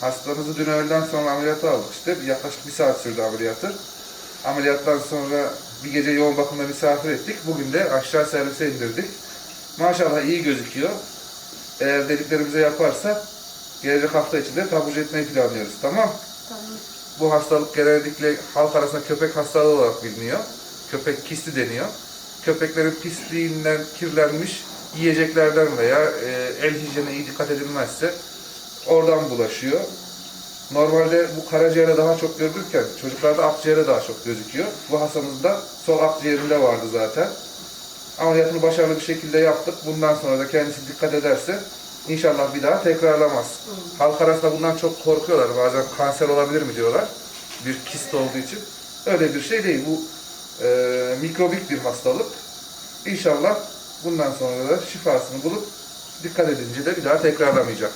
Hastamızı dün öğleden sonra ameliyata aldık işte. Yaklaşık bir saat sürdü ameliyatı. Ameliyattan sonra bir gece yoğun bakımda misafir ettik. Bugün de aşağı servise indirdik. Maşallah iyi gözüküyor. Eğer dediklerimize yaparsa gelecek hafta içinde taburcu etmeyi planlıyoruz. Tamam. Tamam. Bu hastalık genellikle halk arasında köpek hastalığı olarak biliniyor. Köpek kisti deniyor. Köpeklerin pisliğinden kirlenmiş yiyeceklerden veya e, el hijyenine iyi dikkat edilmezse oradan bulaşıyor. Normalde bu karaciğerde daha çok görülürken çocuklarda akciğerde daha çok gözüküyor. Bu hastamızda sol akciğerinde vardı zaten. Ameliyatını başarılı bir şekilde yaptık. Bundan sonra da kendisi dikkat ederse inşallah bir daha tekrarlamaz. Halk arasında bundan çok korkuyorlar. Bazen kanser olabilir mi diyorlar. Bir kist olduğu için. Öyle bir şey değil. Bu e, mikrobik bir hastalık. İnşallah bundan sonra da şifasını bulup dikkat edince de bir daha tekrarlamayacak.